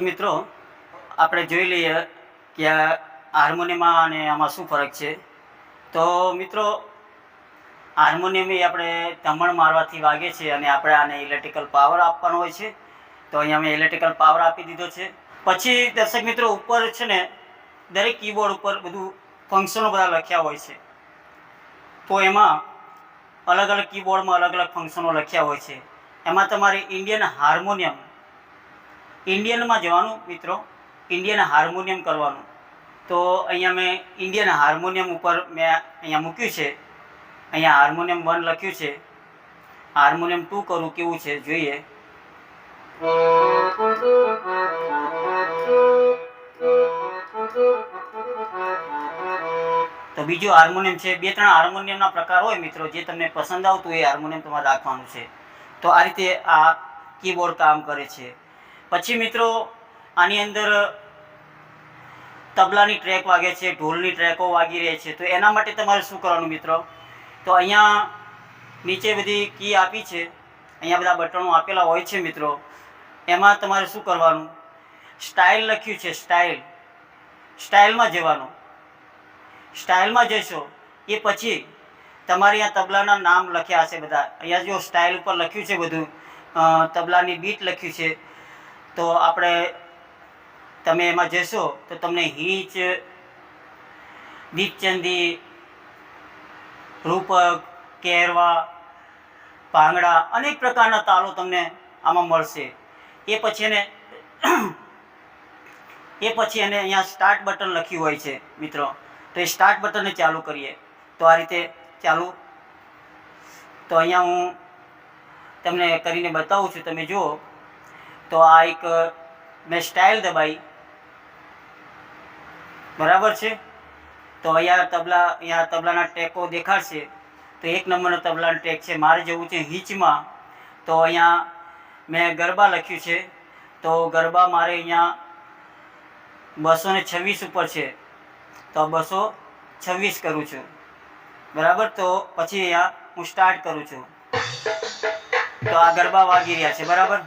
દર્શક મિત્રો, આપણે જોઈ લઈએ કે આ હાર્મોનિયમમાં અને આમાં શું ફરક છે. તો મિત્રો, હાર્મોનિયમ એ આપણે ધમણ મારવાથી વાગે છે અને આપણે આને ઇલેક્ટ્રિકલ પાવર આપવાનો હોય છે. તો અહીંયા મેં ઇલેક્ટ્રિકલ પાવર આપી દીધો છે. પછી દર્શક મિત્રો, ઉપર છે ને દરેક કીબોર્ડ ઉપર બધું ફંક્શનો બધા લખ્યા હોય છે. તો એમાં અલગ અલગ કીબોર્ડમાં અલગ અલગ ફંક્શનો લખ્યા હોય છે. એમાં તમારે ઇન્ડિયન હાર્મોનિયમ ઇન્ડિયનમાં જવાનું, મિત્રો. ઇન્ડિયન હાર્મોનિયમ કરવાનું. તો અહીંયા મેં ઇન્ડિયન હાર્મોનિયમ ઉપર મેં અહીંયા મૂક્યું છે. અહીંયા હાર્મોનિયમ વન લખ્યું છે. હાર્મોનિયમ ટુ કરું, કેવું છે? જોઈએ. તો બીજું હાર્મોનિયમ છે. બે, ત્રણ હાર્મોનિયમના પ્રકાર હોય, મિત્રો, જે તમને પસંદ આવતું એ હાર્મોનિયમ તમારે રાખવાનું છે. તો આ રીતે આ કીબોર્ડ કામ કરે છે. પછી મિત્રો, આની અંદર તબલાની ટ્રેક વાગે છે, ઢોલની ટ્રેકો વાગી રહી છે. તો એના માટે તમારે શું કરવાનું મિત્રો? તો અહીંયા નીચે બધી કી આપી છે. અહીંયા બધા બટનો આપેલા હોય છે મિત્રો. એમાં તમારે શું કરવાનું? સ્ટાઇલ લખ્યું છે સ્ટાઇલ સ્ટાઇલમાં જવાનું. સ્ટાઇલમાં જશો, એ પછી તમારે અહીંયા તબલાના નામ લખ્યા હશે બધા. અહીંયા જો સ્ટાઇલ ઉપર લખ્યું છે બધું તબલાની બીટ લખ્યું છે તો આપણે તમે એમાં જશો તો તમને હિંચ, દીપચંદી, રૂપક, કેરવા ભાંગડા અનેક પ્રકારના તાલો તમને આમાં મળશે. એ પછી એને એ પછી એને અહીંયા સ્ટાર્ટ બટન લખ્યું હોય છે, મિત્રો. તો એ સ્ટાર્ટ બટનને ચાલુ કરીએ. તો આ રીતે ચાલુ. તો અહીંયા હું તમને કરીને બતાવું છું. તમે જુઓ. તો આ એક મેં સ્ટાઇલ દબાઈ. બરાબર છે? તો અહીંયા તબલા, અહીંયા તબલાના ટેકો દેખાડશે. તો એક નંબરનો તબલાનો ટેક છે. મારે જવું છે હિંચમાં. તો અહીંયા મેં ગરબા લખ્યું છે. તો ગરબા મારે અહીંયા બસો ને છવ્વીસ ઉપર છે. તો બસો છવ્વીસ કરું છું. બરાબર? તો પછી અહીંયા હું સ્ટાર્ટ કરું છું. તો આ ગરબા વાગી રહ્યા છે. બરાબર?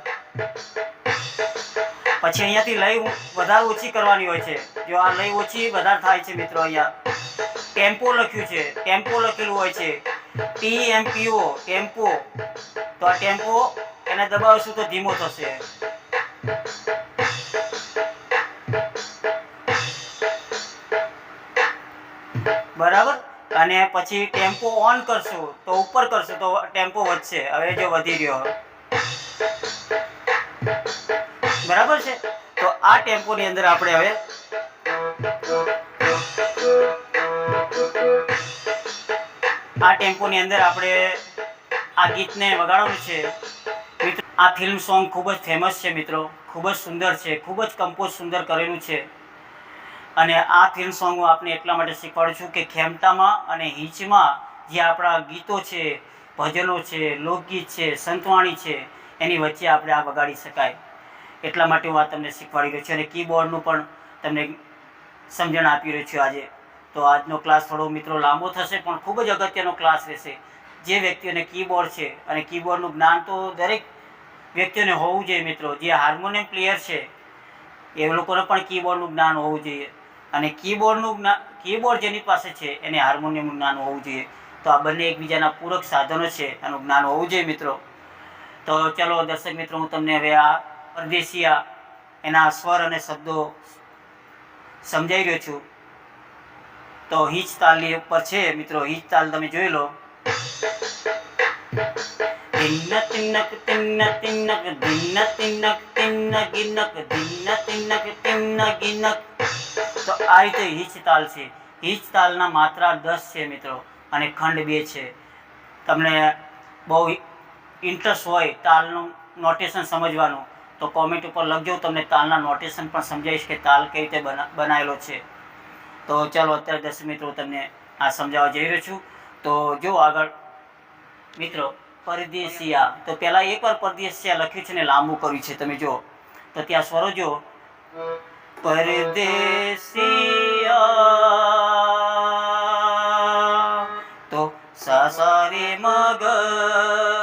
પછી અહીંયાથી લઈ વધારે ઓછી કરવાની હોય છે. જો આ લઈ ઓછી વધારે થાય છે મિત્રો અહીંયા. ટેમ્પો લખ્યું છે. ટેમ્પો લખેલું હોય છે. ટી એમ પીઓ ટેમ્પો. તો આ ટેમ્પો એને દબાવશું તો ધીમો થશે. બરાબર? અને પછી ટેમ્પો ઓન કરશું તો ઉપર કરશો તો ટેમ્પો વધશે. હવે જો વધી રહ્યો. બરાબર છે? તો આ ટેમ્પોની અંદર આપણે હવે આ ટેમ્પોની અંદર આપણે આ ગીતને વગાડવાનું છે. આ ફિલ્મ સોંગ ખૂબ જ ફેમસ છે મિત્રો. ખૂબ જ સુંદર છે. ખૂબ જ કમ્પોઝ સુંદર કરેલું છે. અને આ ફિલ્મ સોંગ હું આપને એટલા માટે શીખવાડું છું કે ખેમટામાં અને હિંચમાં જે આપણા ગીતો છે, ભજનો છે, લોકગીત છે, સંતવાણી છે, એની વચ્ચે આપણે આ વગાડી શકાય. એટલા માટે હું આ તમને શીખવાડી રહ્યો છું. અને કીબોર્ડનું પણ તમને સમજણ આપી રહ્યો છું આજે. તો આજનો ક્લાસ થોડો મિત્રો લાંબો થશે, પણ ખૂબ જ અગત્યનો ક્લાસ રહેશે. જે વ્યક્તિઓને કીબોર્ડ છે, અને કીબોર્ડનું જ્ઞાન તો દરેક વ્યક્તિઓને હોવું જોઈએ મિત્રો. જે હાર્મોનિયમ પ્લેયર છે, એ લોકોને પણ કીબોર્ડનું જ્ઞાન હોવું જોઈએ. અને કીબોર્ડનું જ્ઞાન કીબોર્ડ જેની પાસે છે, એને હાર્મોનિયમનું જ્ઞાન હોવું જોઈએ. તો આ બંને એકબીજાના પૂરક સાધનો છે, એનું જ્ઞાન હોવું જોઈએ મિત્રો. તો ચલો દર્શક મિત્રો, હું તમને હવે આ પરદેશિયા એના સ્વર અને શબ્દો સમજાઈ રહ્યો છું. તો હિચ તાલની ઉપર છે મિત્રો હિચ તાલ તમે જોઈ લો. તિન્ન તિન્નક તિન્ન તિન્નક દિન્ન તિન્નક તો આ રીતે હિચ તાલ છે. હિચ તાલના માત્રા દસ છે મિત્રો અને ખંડ બે છે. તમને બહુ ઇન્ટરેસ્ટ હોય તાલનું નોટેશન સમજવાનું. તો કોમેન્ટ ઉપર લખજો, તમને તાલના નોટેશન પણ સમજાવીશ કે તાલ કઈ રીતે બના, બનાવેલો છે. તો ચાલો અત્યારે દર્શક મિત્રો તમને આ સમજાવવા જઈ રહ્યો છું. તો જો આગળ, મિત્રો, પરદેશિયા. તો પહેલાં એકવાર પરદેશિયા લખ્યું છે ને લાંબુ કર્યું છે, તમે જો તો ત્યાં સ્વરો જો પરદેશિયા. તો સા મગર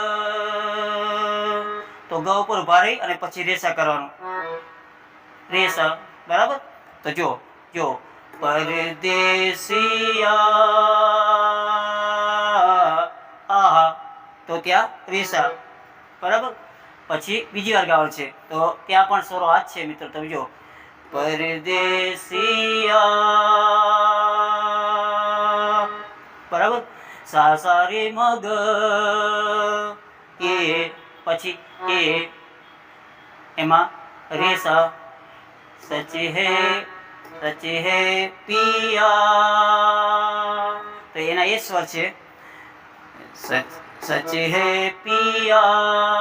ઊભા રહી અને પછી રેસા કરવાનું. રેસા, બરાબર? તો જો જો. પરદેશિયા. આહા. તો ત્યાં રેસા. બરાબર? પછી બીજી વાર ગાવાનું છે. તો ત્યાં પણ સ્વરો હાથ છે, મિત્રો, તમે જો. પરદેશિયા. બરાબર? સા સારી મગ. એ, પછી એ. એમાં રે સ સચ હે સચ હે પિયા તો એના એ સ્વર છે સચ સચ હે પિયા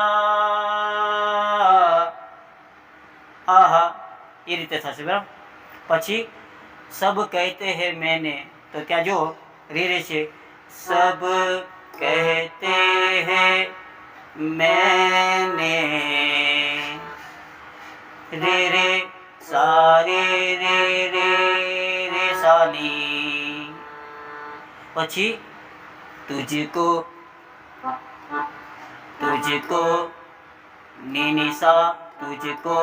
આહા એ રીતે થશે બરાબર પછી સબ કહેતે હે મેને તો ત્યાં જો રે રે છે સબ કહેતે હે મેને રે રે સારે રે રે રે સાની પછી તુજકો तुझको निनिसा तुझको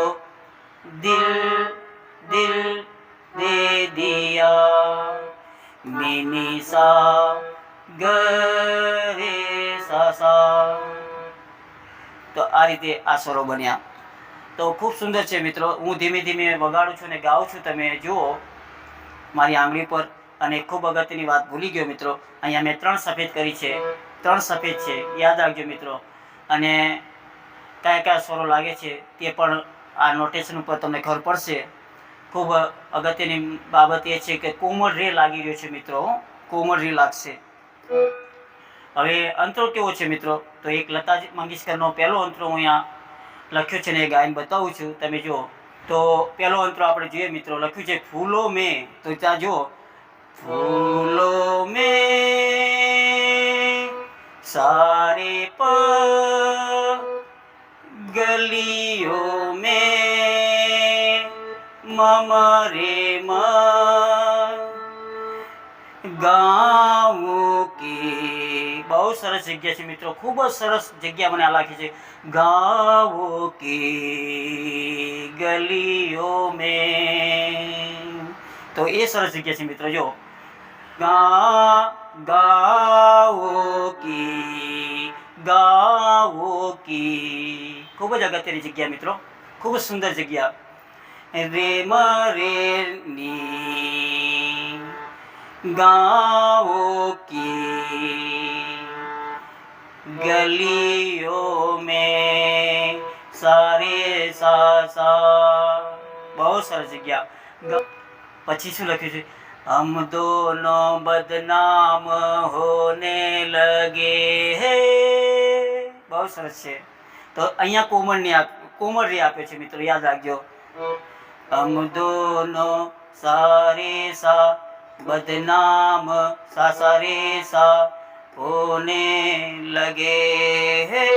दिल दिल दे दिया निनिसा ગરે સાસા તો આ રીતે આ સ્વરો બન્યા તો ખૂબ સુંદર છે મિત્રો. હું ધીમે ધીમે વગાડું છું અને ગાઉં છું. તમે જુઓ, મારી આંગળી પર અને ખૂબ અગત્યની વાત ભૂલી ગયો મિત્રો. અહીંયા મેં ત્રણ સફેદ કરી છે. ત્રણ સફેદ છે. યાદ રાખજો મિત્રો. અને કયા કયા સ્વરો લાગે છે તે પણ આ નોટેશન ઉપર તમને ખબર પડશે. ખૂબ અગત્યની બાબત એ છે કે કોમળ રે લાગી રહ્યો છે મિત્રો. કોમળ રે લાગશે. હવે અંતરો કેવો છે મિત્રો? તો એક લતા મંગેશકરનો પહેલો અંતરો હું અહીંયા લખ્યો છે ને એ ગાયન બતાવું છું, તમે જુઓ. તો પહેલો અંતરો આપણે જોઈએ મિત્રો, લખ્યું છે, ફૂલો મેં તો ત્યાં જુઓ. ફૂલો મેં સારે પ ગલીઓ મેં મમ રે મન ગાવું કે બહુ સરસ જગ્યા છે મિત્રો. ખૂબ જ સરસ જગ્યા મને આ લાગી છે. ગાવો કે ગલીઓ મેં. તો એ સરસ જગ્યા છે મિત્રો, જો. ગા, ગાવો કી ગાવો કી. ખૂબ જ અગત્યની જગ્યા મિત્રો. ખૂબ જ સુંદર જગ્યા. રે મરે ની. ગાવો કી. ગલીઓ મેં સારે સા સા બહુ સરસ જગ્યા ગ- પછી શું લખ્યું છે હમ દોનો બદનામ હોને લગે હે બહુ સરસ છે તો અહીંયા કોમળની આ કોમળ રી આપે છે મિત્રો યાદ રાખજો હમ દોનો સારે સા બદનામ સા સારે સા હોને લગે હે.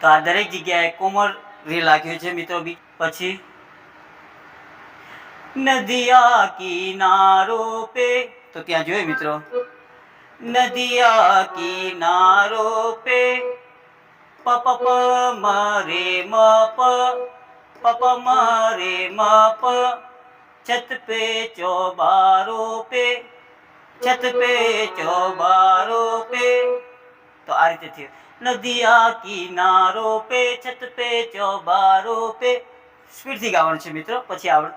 તો આ દરેક જગ્યાએ કોમર રી લાગ્યું છે મિત્રો બી. પછી નદિયા કિનારો પે. તો ત્યાં જોયું મિત્રો? નદિયા કિનારો પે. પ પ પ, મ, રે, મ, પ. પ પ, મ, રે, મ, પ. છત પે, ચોબારો પે. છત પે ચોબારો પે. તો આ રીતે થયું. નદિયા કિનારો પે, છત પે ચોબારો પે. સ્પીડથી ગાવાનું છે મિત્રો. પછી આવડ.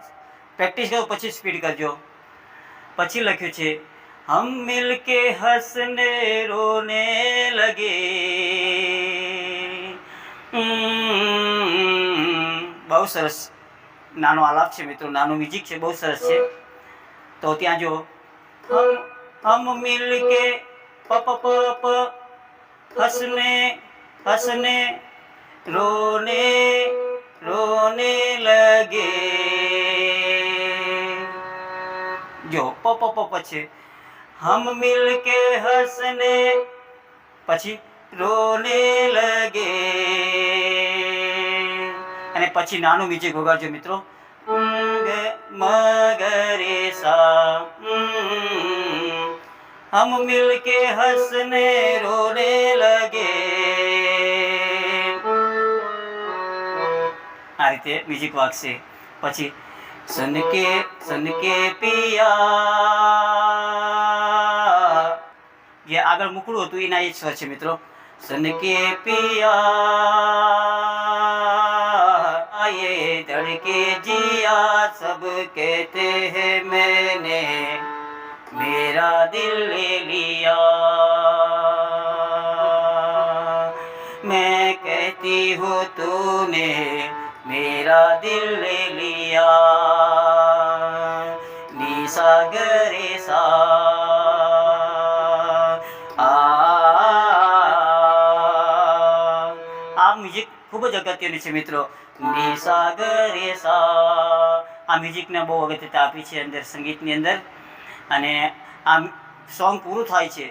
પ્રેક્ટિસ કરો, પછી સ્પીડ કરજો. પછી લખ્યું છે, હમ મિલ કે હસને રોને લગે. બહુ સરસ. નાનો આલાપ છે મિત્રો. નાનું મ્યુઝિક છે. બહુ સરસ છે. તો ત્યાં જો હમ હમ મિલ કે પ हंसने પ रोने રોને લગે જો પપ પ પ પ છે હમ મિલ કે હસને પછી રોને લગે અને પછી નાનું બીજે ગોગાજો મિત્રો મગ સા હમ મિલ કે હસને રોને લગે આ રીતે મ્યુઝિક વાગશે પછી સન કે સન કે પિયા જે આગળ મૂકડું હતું એના એ જ સ્વર છે મિત્રો સન કે પિયા ये धड़के जिया सब कहते हैं मैंने मेरा दिल ले लिया मैं कहती हूँ तूने मेरा दिल ले लिया निशा गरे सा આ મ્યુઝિક ખૂબ જ અગત્યનું છે મિત્રો નિશા ગરે સા આ મ્યુઝિકને બહુ અગત્યતા આપી છે અંદર સંગીતની અંદર અને આ સોંગ પૂરું થાય છે.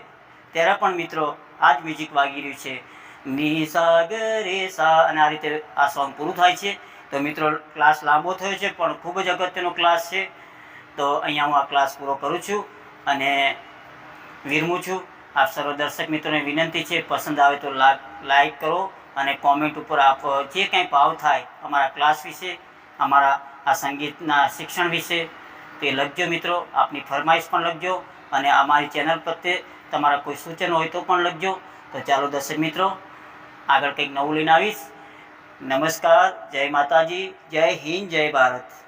ત્યારે પણ મિત્રો આ જ મ્યુઝિક વાગી રહ્યું છે. ની સા રે સા અને આ રીતે આ સોંગ પૂરું થાય છે. તો મિત્રો ક્લાસ લાંબો થયો છે, પણ ખૂબ જ અગત્યનો ક્લાસ છે. તો અહીંયા હું આ ક્લાસ પૂરો કરું છું અને વિરમું છું. આપ સર્વ દર્શક મિત્રોને વિનંતી છે, પસંદ આવે તો લાઈક કરો અને કોમેન્ટ ઉપર આપ. જે કાંઈ ભાવ થાય અમારા ક્લાસ વિશે, અમારા આ સંગીતના શિક્ષણ વિશે તે લખજો મિત્રો, આપની ફરમાઈશ પણ લખજો અને અમારી ચેનલ પ્રત્યે તમારા કોઈ સૂચન હોય તો પણ લખજો. તો ચાલો દર્શક મિત્રો, આગળ કંઈક નવું લઈને આવીશ. નમસ્કાર, જય માતાજી, જય હિન્દ, જય ભારત.